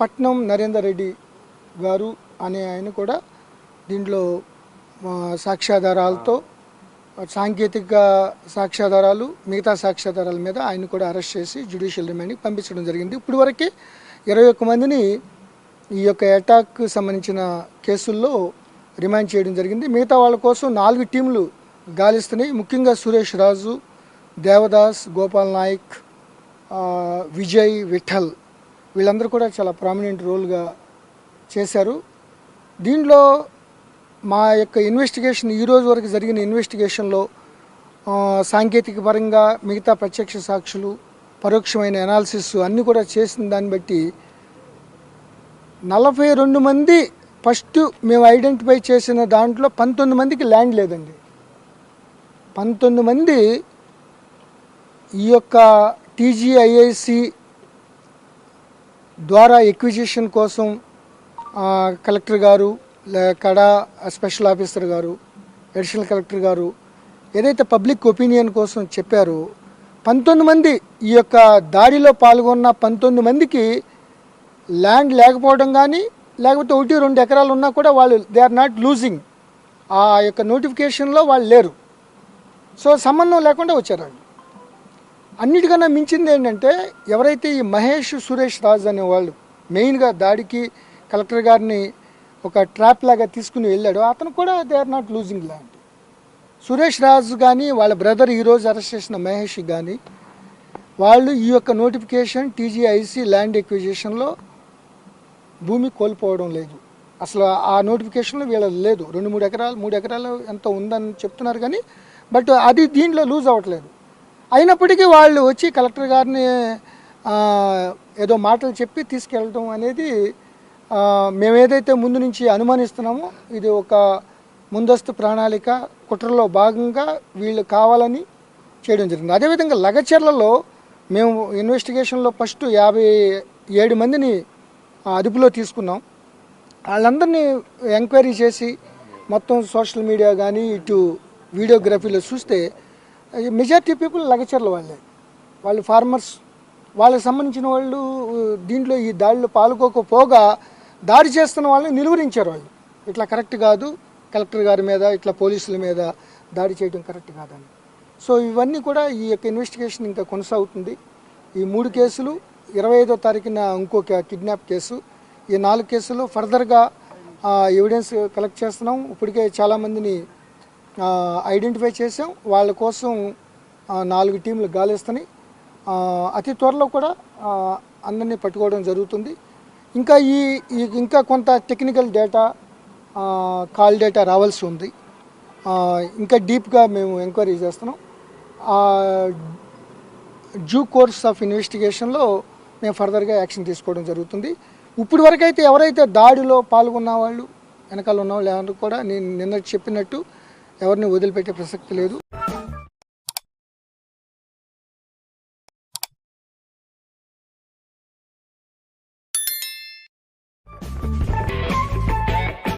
పట్నం నరేందర్ రెడ్డి గారు అనే ఆయన కూడా దీంట్లో సాక్ష్యాధారాలతో సాంకేతిక సాక్ష్యాధారాలు మిగతా సాక్ష్యాధారాల మీద ఆయన కూడా అరెస్ట్ చేసి జ్యుడిషియల్ రిమాండ్కి పంపించడం జరిగింది. ఇప్పుడు వరకే ఇరవై ఒక్క మందిని ఈ యొక్క అటాక్ సంబంధించిన కేసుల్లో రిమాండ్ చేయడం జరిగింది. మిగతా వాళ్ళ కోసం నాలుగు టీంలు గాలిస్తున్నాయి. ముఖ్యంగా సురేష్ రాజు దేవదాస్ గోపాల్ నాయక్ విజయ్ విఠల్ వీళ్ళందరూ కూడా చాలా ప్రామినెంట్ రోల్గా చేశారు. దీంట్లో మా యొక్క ఇన్వెస్టిగేషన్ ఈ రోజు వరకు జరిగిన ఇన్వెస్టిగేషన్లో సాంకేతిక పరంగా మిగతా ప్రత్యక్ష సాక్షులు పరోక్షమైన అనాలిసిస్ అన్నీ కూడా చేసిన దాన్ని బట్టి నలభై రెండు మంది ఫస్ట్ మేము ఐడెంటిఫై చేసిన దాంట్లో పంతొమ్మిది మందికి ల్యాండ్ లేదండి. పంతొమ్మిది మంది ఈ యొక్క టీజీఐఐసి ద్వారా ఎక్విజిషన్ కోసం కలెక్టర్ గారు లే- కడా స్పెషల్ ఆఫీసర్ గారు అడిషనల్ కలెక్టర్ గారు ఏదైతే పబ్లిక్ ఒపీనియన్ కోసం చెప్పారో పంతొమ్మిది మంది ఈ యొక్క దాడిలో పాల్గొన్న పంతొమ్మిది మందికి ల్యాండ్ లేకపోవడం కానీ లేకపోతే ఒకటి రెండు ఎకరాలు ఉన్నా కూడా వాళ్ళు దే ఆర్ నాట్ లూజింగ్ ఆ యొక్క నోటిఫికేషన్లో వాళ్ళు లేరు. సో సంబంధం లేకుండా వచ్చారు వాళ్ళు. అన్నిటికన్నా మించింది ఏంటంటే ఎవరైతే ఈ మహేష్ సురేష్ రాజ్ అనే వాళ్ళు మెయిన్గా దాడికి కలెక్టర్ గారిని ఒక ట్రాప్ లాగా తీసుకుని వెళ్ళాడు అతను కూడా they are not losing land. Suresh Raju కానీ వాళ్ళ బ్రదర్ ఈరోజు అరెస్ట్ చేసిన మహేష్ కానీ వాళ్ళు ఈ యొక్క నోటిఫికేషన్ టీజీఐసి ల్యాండ్ ఎక్విజిషన్లో భూమి కోల్పోవడం లేదు. అసలు ఆ నోటిఫికేషన్లో వీళ్ళ లేదు. రెండు మూడు ఎకరాలు మూడు ఎకరాలు ఎంత ఉందని చెప్తున్నారు కానీ బట్ అది దీంట్లో లూజ్ అవ్వట్లేదు. అయినప్పటికీ వాళ్ళు వచ్చి కలెక్టర్ గారిని ఏదో మాటలు చెప్పి తీసుకెళ్ళడం అనేది మేము ఏదైతే ముందు నుంచి అనుమానిస్తున్నామో ఇది ఒక ముందస్తు ప్రణాళిక కుట్రలో భాగంగా వీళ్ళు కావాలని చేయడం జరిగింది. అదేవిధంగా లగచర్లలో మేము ఇన్వెస్టిగేషన్లో ఫస్ట్ యాభై ఏడు మందిని అదుపులో తీసుకున్నాం. వాళ్ళందరినీ ఎంక్వైరీ చేసి మొత్తం సోషల్ మీడియా కానీ ఇటు వీడియోగ్రఫీలో చూస్తే మెజారిటీ పీపుల్ లగచర్ల వాళ్ళే. వాళ్ళు ఫార్మర్స్ వాళ్ళకి సంబంధించిన వాళ్ళు దీంట్లో ఈ దాడిలో పాల్గొకపోగా దాడి చేస్తున్న వాళ్ళని నిలువరించారు వాళ్ళు. ఇట్లా కరెక్ట్ కాదు. కలెక్టర్ గారి మీద ఇట్లా పోలీసుల మీద దాడి చేయడం కరెక్ట్ కాదని. సో ఇవన్నీ కూడా ఈ యొక్క ఇన్వెస్టిగేషన్ ఇంకా కొనసాగుతుంది. ఈ మూడు కేసులు ఇరవై ఐదో తారీఖున ఇంకొక కిడ్నాప్ కేసు. ఈ నాలుగు కేసులు ఫర్దర్గా ఎవిడెన్స్ కలెక్ట్ చేస్తున్నాం. ఇప్పటికే చాలామందిని ఐడెంటిఫై చేసాం వాళ్ళ కోసం నాలుగు టీంలు గాలిస్తున్నాయి. అతి త్వరలో కూడా అందరినీ పట్టుకోవడం జరుగుతుంది. ఇంకా ఈ ఇంకా కొంత టెక్నికల్ డేటా కాల్ డేటా రావాల్సి ఉంది. ఇంకా డీప్గా మేము ఎంక్వైరీ చేస్తున్నాం. డ్యూ కోర్స్ ఆఫ్ ఇన్వెస్టిగేషన్లో మేము ఫర్దర్గా యాక్షన్ తీసుకోవడం జరుగుతుంది. ఇప్పుడు వరకైతే ఎవరైతే దాడిలో పాల్గొన్న వాళ్ళు వెనకాల ఉన్న వాళ్ళు ఎవరు కూడా నేను నిన్న చెప్పినట్టు ఎవరిని వదిలిపెట్టే ప్రసక్తి లేదు.